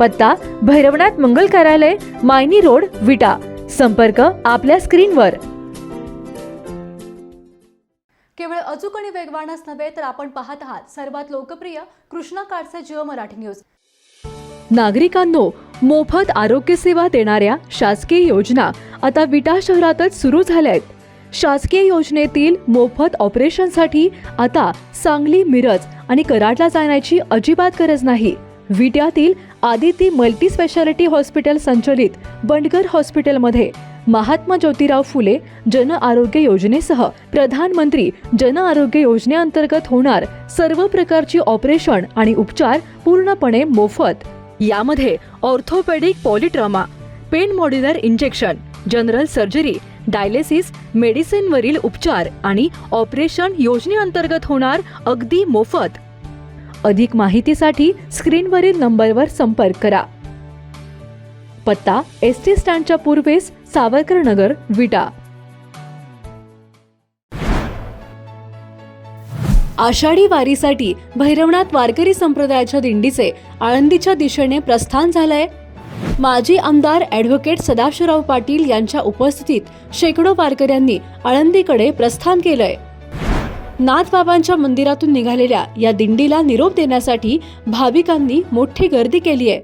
पत्ता भैरवनाथ मंगल कार्यालय मायनी रोड विटा. संपर्क आपल्या स्क्रीनवर. केवळ अचूक आणि वेगवानच नव्हे तर आपण पाहत आहात सर्वात लोकप्रिय कृष्णा काडचे जिओ मराठी न्यूज. नागरिकांनो मोफत आरोग्य सेवा देणाऱ्या शासकीय योजना आता विटा शहरातच सुरू झाल्या आहेत शासकीय योजनेतील मोफत ऑपरेशनसाठी आता सांगली मिरज आणि कराडला जाण्याची अजिबात गरज नाही. विट्यातील आदिती मल्टी स्पेशालिटी हॉस्पिटल संचलित बंडगर हॉस्पिटलमध्ये महात्मा ज्योतिराव फुले जन आरोग्य योजनेसह प्रधानमंत्री जन आरोग्य योजनेअंतर्गत होणार सर्व प्रकारची ऑपरेशन आणि उपचार पूर्णपणे मोफत. यामध्ये orthopaedic polytrauma pain modular injection general surgery dialysis मेडिसिनवरील उपचार आणि ऑपरेशन योजनेअंतर्गत होणार अगदी मोफत. अधिक माहितीसाठी स्क्रीनवरील नंबरवर संपर्क करा. पत्ता एस टी स्टँडच्या पूर्वेस सावरकर नगर विटा. आषाढी वारीसाठी भैरवनाथ वारकरी संप्रदायाच्या दिंडीचे आळंदीच्या दिशेने प्रस्थान झालंय. माजी आमदार ॲडव्होकेट सदाशिवराव पाटील यांच्या उपस्थितीत शेकडो वारकऱ्यांनी आळंदीकडे प्रस्थान केलंय. नाथबाबांच्या मंदिरातून निघालेल्या या दिंडीला निरोप देण्यासाठी भाविकांनी मोठी गर्दी केली आहे.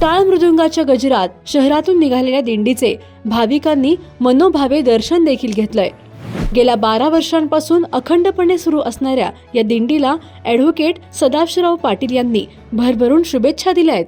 टाळ मृदुंगाच्या गजरात शहरातून निघालेल्या दिंडीचे भाविकांनी मनोभावे दर्शन देखील घेतलंय. गेल्या बारा वर्षांपासून अखंडपणे सुरू असणाऱ्या या दिंडीला ॲडव्होकेट सदाशिवराव पाटील यांनी भरभरून शुभेच्छा दिल्या आहेत.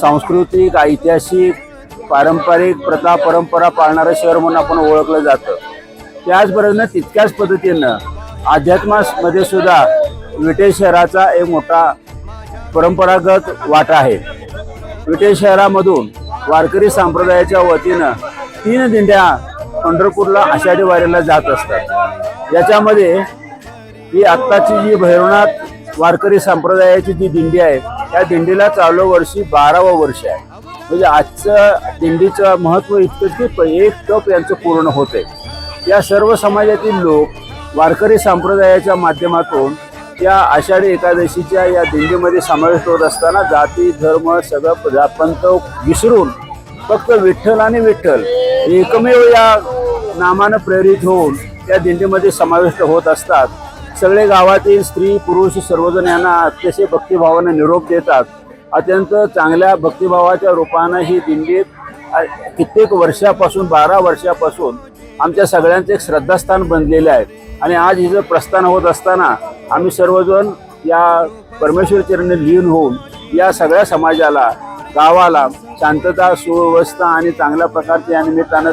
सांस्कृतिक ऐतिहासिक पारंपरिक प्रथा परंपरा पाळणारं शहर म्हणून आपण ओळखलं जातं. त्याचबरोबर तितक्याच पद्धतीनं अध्यात्मामध्ये सुद्धा विटे शहराचा एक मोठा परंपरागत वाटा आहे. विटे शहरामधून वारकरी संप्रदायाच्या वतीनं तीन दिंड्या पंढरपूरला आषाढी वारीला जात असतात. याच्यामध्ये ही आत्ताची जी भैरवनाथ वारकरी संप्रदायाची जी दिंडी आहे त्या दिंडीला चालू वर्षी बारावं वर्ष आहे. म्हणजे आजचं दिंडीचं महत्त्व इतकं की प- एक टप यांचं पूर्ण होते या सर्व समाजातील लोक वारकरी संप्रदायाच्या माध्यमातून या आषाढी एकादशीच्या या दिंडीमध्ये समावेश होत असताना जाती धर्म सगळं प- पंथ विसरून फक्त विठ्ठल आणि विठ्ठल एकमेव या नामानं प्रेरित होऊन या दिंडीमध्ये समाविष्ट होत असतात. सगळे गावातील स्त्री पुरुष सर्वजण यांना अतिशय भक्तिभावाने निरोप देतात. अत्यंत चांगल्या भक्तिभावाच्या रूपानं ही दिंडी कित्येक वर्षापासून बारा वर्षापासून आमच्या सगळ्यांचे एक श्रद्धास्थान बनलेले आहे. आणि आज हिचं प्रस्थान होत असताना आम्ही सर्वजण या परमेश्वर चरणी लीन होऊन या सगळ्या समाजाला गावाला शांतता सुव्यवस्था आणि चांगल्या प्रकारची या निमित्तानं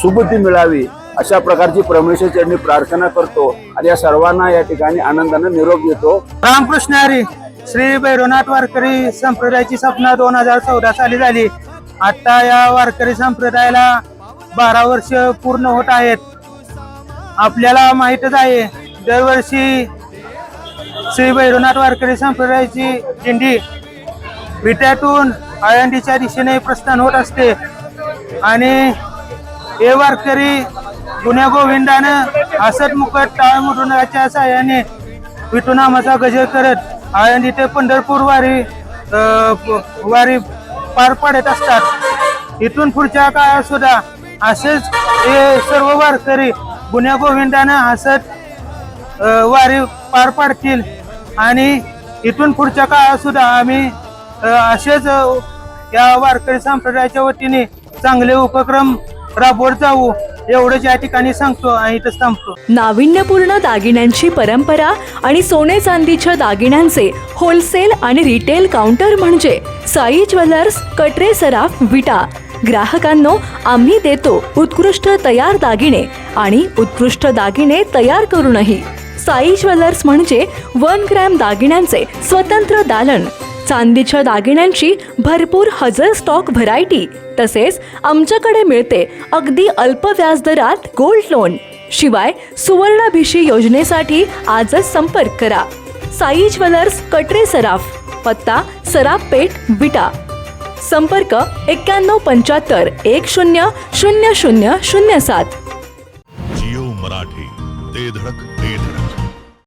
सुबुद्धी मिळावी अशा प्रकारची परमेश्वर चरणी प्रार्थना करतो आणि या सर्वांना या ठिकाणी आनंदाने निरोप देतो. रामकृष्ण हरी श्री भैरवनाथ वारकरी संप्रदायाची स्थापना दोन हजार चौदा साली झाली. आता या वारकरी संप्रदायाला बारा वर्ष पूर्ण होत आहेत. आपल्याला माहीतच आहे दरवर्षी श्री भैरवनाथ वारकरी संप्रदायाची दिंडी विट्यातून आळंदीच्या दिशेने प्रस्थान होत असते. आणि हे वारकरी पुण्या गोविंदानं हसत टाळ टाळमुटुनाच्या साह्याने विठुनामाचा गजर करत आळंदी ते पंढरपूर वारी वारी पार पाडत असतात. इथून पुढच्या काळात सुद्धा असेच हे सर्व वारकरी गुन्ह्या गोविंदानं हसत वारी पार पाडतील. आणि इथून पुढच्या काळात सुद्धा आम्ही असेच या वारकरी संप्रदायाच्या वतीने चांगले उपक्रम राबवत जाऊ. एवढंच या ठिकाणी सांगतो आणि इथं थांबतो नाविन्यपूर्ण दागिन्यांची परंपरा आणि सोने चांदीच्या दागिन्यांचे होलसेल आणि रिटेल काउंटर म्हणजे साई ज्वेलर्स कटरे सराफ विटा. ग्राहकांनो आम्ही देतो उत्कृष्ट तयार दागिने आणि उत्कृष्ट दागिने तयार करूनही. साई ज्वेलर्स म्हणजे वन ग्रॅम दागिन्यांचे स्वतंत्र दालन. चांदीच्या दागिन्यांची भरपूर हजर स्टॉक व्हरायटी तसेच आमच्याकडे मिळते अगदी अल्प व्याजदरात गोल्ड लोन शिवाय सुवर्णाभिषी योजनेसाठी आजच संपर्क करा. साई ज्वेलर्स कटरे सराफ पत्ता सराफ पेठ विटा संपर्क एक्क्याण्णव पंच्याहत्तर एक शून्य शून्य शून्य शून्य सात. जिओ मराठी ते धडक.